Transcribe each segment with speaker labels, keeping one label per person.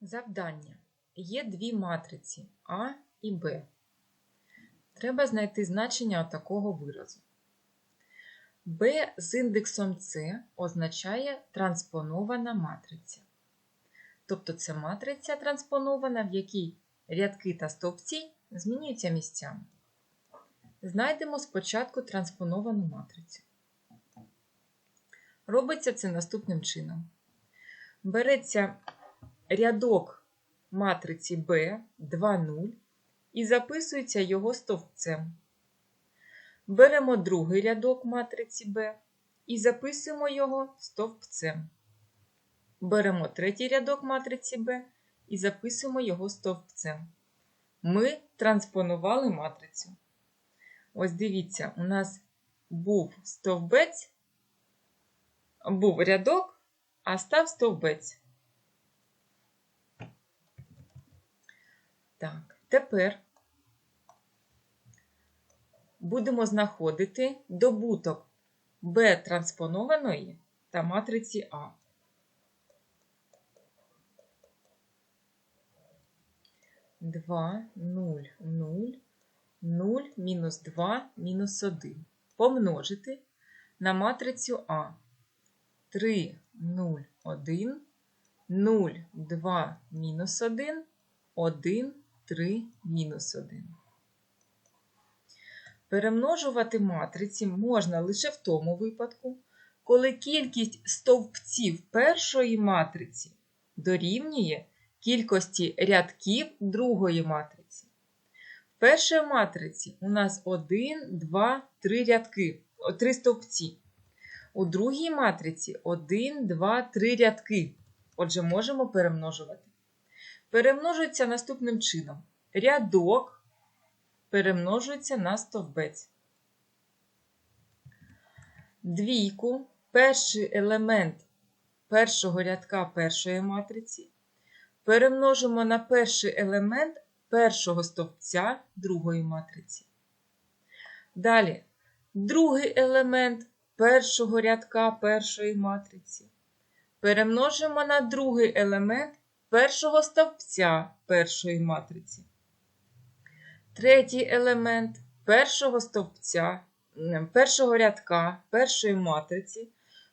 Speaker 1: Завдання. Є дві матриці А і Б. Треба знайти значення такого виразу. B з індексом С означає транспонована матриця. Тобто це матриця транспонована, в якій рядки та стовпці змінюються місцями. Знайдемо спочатку транспоновану матрицю. Робиться це наступним чином. Береться рядок матриці B 2, 0 і записується його стовпцем. Беремо другий рядок матриці B і записуємо його стовпцем. Беремо третій рядок матриці B і записуємо його стовпцем. Ми транспонували матрицю. Ось дивіться, у нас був стовбець, був рядок, а став стовбець. Так, тепер будемо знаходити добуток Б транспонованої та матриці А. Два, нуль, нуль, нуль, мінус 2, мінус 1. Помножити на матрицю А. 3, 0, 1, 0, 2, мінус 1, 1, 3, мінус 1. Перемножувати матриці можна лише в тому випадку, коли кількість стовпців першої матриці дорівнює кількості рядків другої матриці. В першій матриці у нас 1, 2, 3 рядки, 3 стовпці. У другій матриці 1, 2, 3 рядки. Отже, можемо перемножувати. Перемножується наступним чином. Рядок перемножується на стовбець. Двійку, перший елемент першого рядка першої матриці. Перемножимо на перший елемент першого стовпця другої матриці. Далі, другий елемент першого рядка першої матриці. Перемножимо на другий елемент першого стовпця першої матриці. Третій елемент першого стовпця, першого рядка першої матриці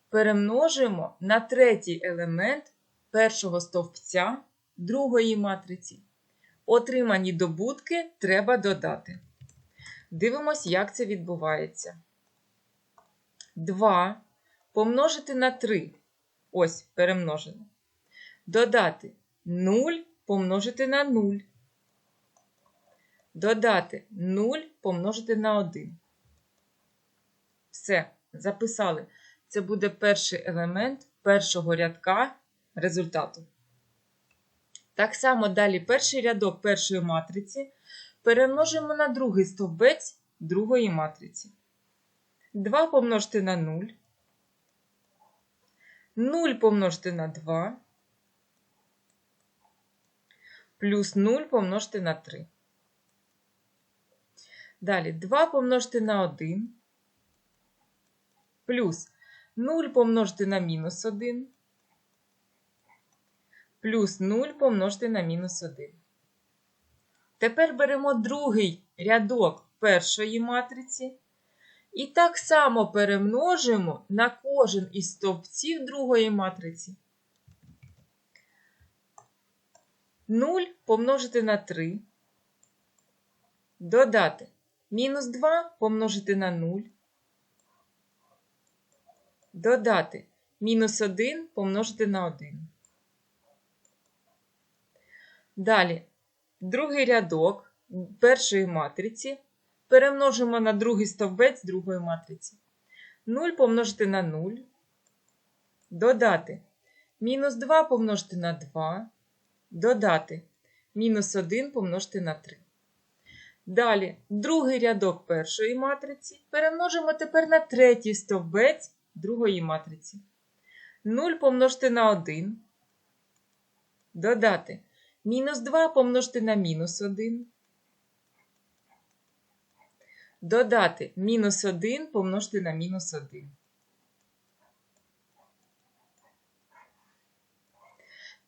Speaker 1: перемножимо на третій елемент першого стовпця другої матриці. Отримані добутки треба додати. Дивимось, як це відбувається. 2 помножити на 3. Ось перемножено. Додати 0 помножити на 0. Додати 0 помножити на 1. Все, записали. Це буде перший елемент першого рядка результату. Так само далі перший рядок першої матриці перемножимо на другий стовбець другої матриці. 2 помножити на 0. 0 помножити на 2. Плюс 0 помножити на 3. Далі 2 помножити на 1. Плюс 0 помножити на мінус 1. Плюс 0 помножити на мінус 1. Тепер беремо другий рядок першої матриці. І так само перемножимо на кожен із стовпців другої матриці. 0 помножити на 3. Додати мінус 2 помножити на 0. Додати мінус 1 помножити на 1. Далі другий рядок першої матриці перемножимо на другий стовбець другої матриці. 0 помножити на 0. Додати мінус 2 помножити на 2. Додати мінус 1 помножити на 3. Далі другий рядок першої матриці перемножимо тепер на третій стовбець другої матриці. 0 помножити на 1. Додати мінус 2 помножити на мінус 1. Додати мінус 1 помножити на мінус 1.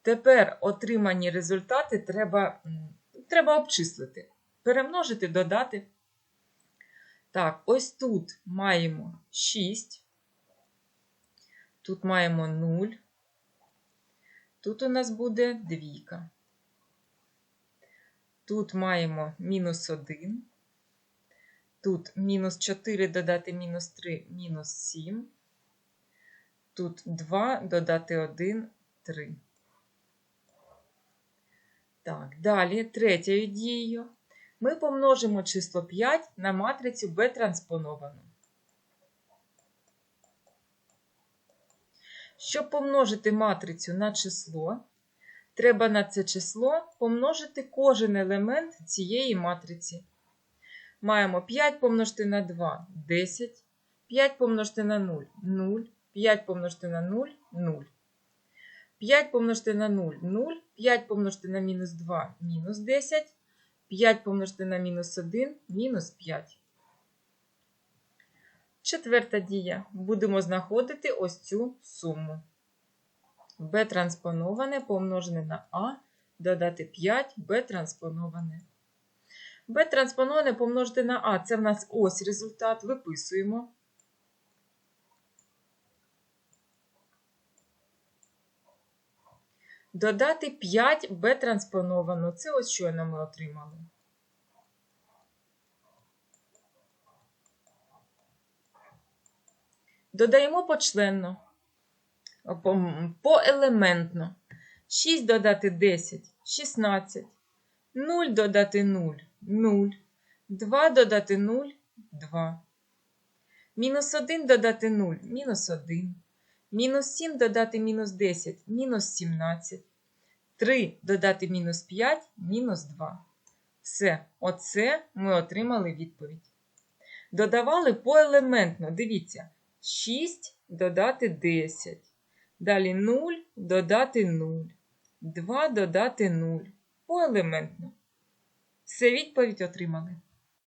Speaker 1: Тепер отримані результати треба, треба обчислити. Перемножити, додати. Так, ось тут маємо 6. Тут маємо 0. Тут у нас буде двійка. Тут маємо мінус 1. Тут мінус 4 додати мінус 3, мінус 7. Тут 2 додати 1, 3. Так, далі третьою дією ми помножимо число 5 на матрицю b транспоновану. Щоб помножити матрицю на число, треба на це число помножити кожен елемент цієї матриці. Маємо 5 помножити на 2 10, 5 помножити на 0 0, 5 помножити на 0 0. 5 помножити на 0 0, 5 помножити на мінус 2 мінус 10, 5 помножити на мінус 1 мінус 5. Четверта дія. Будемо знаходити ось цю суму. b транспоноване помножене на а, додати 5 b транспоноване. b транспоноване помножити на а. Це в нас ось результат. Виписуємо. Додати 5 b транспоновано. Це ось щойно ми отримали. Додаємо почленно, поелементно. 6 додати 10 16. 0 додати 0 0. 2 додати 0 2. Мінус 1 додати 0 мінус 1. Мінус 7 додати мінус 10 мінус 17. 3 додати мінус 5 мінус 2. Все, оце ми отримали відповідь. Додавали поелементно. Дивіться. 6 додати 10. Далі 0 додати 0. 2 додати 0. Поелементно. Все відповідь отримали.